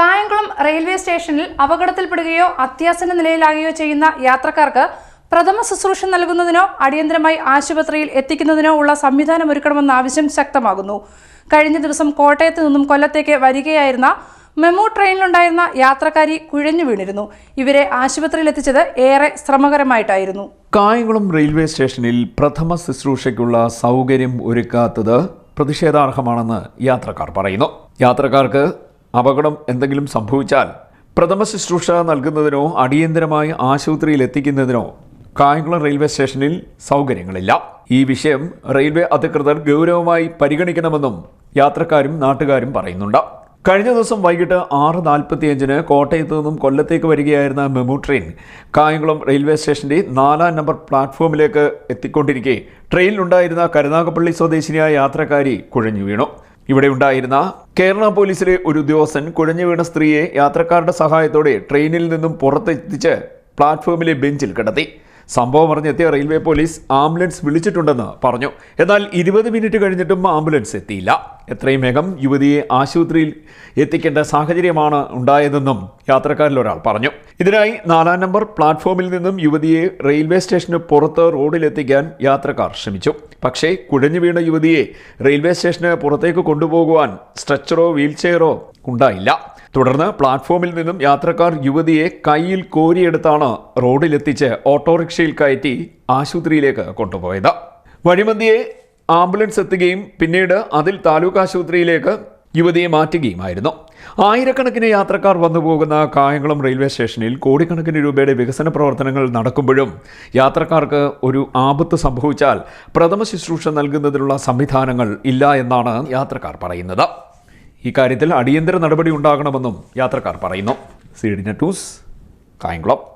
Kayamkulam railway സ്റ്റേഷനിൽ അപകടത്തിൽപ്പെടുകയോ അത്യാസന്ന നിലയിലാകുകയോ ചെയ്യുന്ന യാത്രക്കാർക്ക് പ്രഥമ ശുശ്രൂഷ നൽകുന്നതിനോ അടിയന്തരമായി ആശുപത്രിയിൽ എത്തിക്കുന്നതിനോ ഉള്ള സംവിധാനം ഒരുക്കണമെന്ന ആവശ്യം ശക്തമാകുന്നു. കഴിഞ്ഞ ദിവസം കോട്ടയത്ത് നിന്നും കൊല്ലത്തേക്ക് വരികയായിരുന്ന മെമു ട്രെയിനിലുണ്ടായിരുന്ന യാത്രക്കാരി കുഴഞ്ഞു വീണിരുന്നു. ഇവരെ ആശുപത്രിയിൽ എത്തിച്ചത് ഏറെ ശ്രമകരമായിട്ടായിരുന്നു. കായംകുളം റെയിൽവേ സ്റ്റേഷനിൽ പ്രഥമ ശുശ്രൂഷയ്ക്കുള്ള സൗകര്യം ഒരുക്കാത്തത് പ്രതിഷേധാർഹമാണെന്ന് യാത്രക്കാർ പറയുന്നു. യാത്രക്കാർക്ക് അപകടം എന്തെങ്കിലും സംഭവിച്ചാൽ പ്രഥമ ശുശ്രൂഷ നൽകുന്നതിനോ അടിയന്തരമായി ആശുപത്രിയിൽ എത്തിക്കുന്നതിനോ കായംകുളം റെയിൽവേ സ്റ്റേഷനിൽ സൗകര്യങ്ങളില്ല. ഈ വിഷയം റെയിൽവേ അധികൃതർ ഗൗരവമായി പരിഗണിക്കണമെന്നും യാത്രക്കാരും നാട്ടുകാരും പറയുന്നുണ്ട്. കഴിഞ്ഞ ദിവസം വൈകിട്ട് ആറ് നാൽപ്പത്തിയഞ്ചിന് കോട്ടയത്ത് നിന്നും കൊല്ലത്തേക്ക് വരികയായിരുന്ന മെമു ട്രെയിൻ കായംകുളം റെയിൽവേ സ്റ്റേഷന്റെ നാലാം നമ്പർ പ്ലാറ്റ്ഫോമിലേക്ക് എത്തിക്കൊണ്ടിരിക്കെ. ട്രെയിനിലുണ്ടായിരുന്ന കരുനാഗപ്പള്ളി സ്വദേശിനിയായ യാത്രക്കാരി കുഴഞ്ഞു വീണു. ഇവിടെ ഉണ്ടായിരുന്ന കേരള പോലീസിലെ ഒരു ഉദ്യോഗസ്ഥൻ കുഴഞ്ഞു വീണ സ്ത്രീയെ യാത്രക്കാരുടെ സഹായത്തോടെ ട്രെയിനിൽ നിന്നും പുറത്തെത്തിച്ച് പ്ലാറ്റ്ഫോമിലെ ബെഞ്ചിൽ കിടത്തി. സംഭവം അറിഞ്ഞെത്തിയ റെയിൽവേ പോലീസ് ആംബുലൻസ് വിളിച്ചിട്ടുണ്ടെന്ന് പറഞ്ഞു. എന്നാൽ ഇരുപത് മിനിറ്റ് കഴിഞ്ഞിട്ടും ആംബുലൻസ് എത്തിയില്ല. എത്രയും വേഗം യുവതിയെ ആശുപത്രിയിൽ എത്തിക്കേണ്ട സാഹചര്യമാണ് ഉണ്ടായതെന്നും യാത്രക്കാരിൽ ഒരാൾ പറഞ്ഞു. ഇതിനായി നാലാം നമ്പർ പ്ലാറ്റ്ഫോമിൽ നിന്നും യുവതിയെ റെയിൽവേ സ്റ്റേഷന് പുറത്ത് റോഡിലെത്തിക്കാൻ യാത്രക്കാർ ശ്രമിച്ചു. പക്ഷേ കുഴഞ്ഞു വീണ യുവതിയെ റെയിൽവേ സ്റ്റേഷന് പുറത്തേക്ക് കൊണ്ടുപോകുവാൻ സ്ട്രെച്ചറോ വീൽചെയറോ ഉണ്ടായില്ല. തുടർന്ന് പ്ലാറ്റ്ഫോമിൽ നിന്നും യാത്രക്കാർ യുവതിയെ കയ്യിൽ കോരിയെടുത്താണ് റോഡിലെത്തിച്ച് ഓട്ടോറിക്ഷയിൽ കയറ്റി ആശുപത്രിയിലേക്ക് കൊണ്ടുപോയത്. വഴിമന്തിയെ ആംബുലൻസ് എത്തുകയും പിന്നീട് അതിൽ താലൂക്ക് ആശുപത്രിയിലേക്ക് യുവതിയെ മാറ്റുകയുമായിരുന്നു. ആയിരക്കണക്കിന് യാത്രക്കാർ വന്നുപോകുന്ന കായംകുളം റെയിൽവേ സ്റ്റേഷനിൽ കോടിക്കണക്കിന് രൂപയുടെ വികസന പ്രവർത്തനങ്ങൾ നടക്കുമ്പോഴും യാത്രക്കാർക്ക് ഒരു ആപത്ത് സംഭവിച്ചാൽ പ്രഥമ ശുശ്രൂഷ നൽകുന്നതിനുള്ള സംവിധാനങ്ങൾ ഇല്ല എന്നാണ് യാത്രക്കാർ പറയുന്നത്. ഇക്കാര്യത്തിൽ അടിയന്തര നടപടി ഉണ്ടാകണമെന്നും യാത്രക്കാർ പറയുന്നു. C D net news Kayamkulam.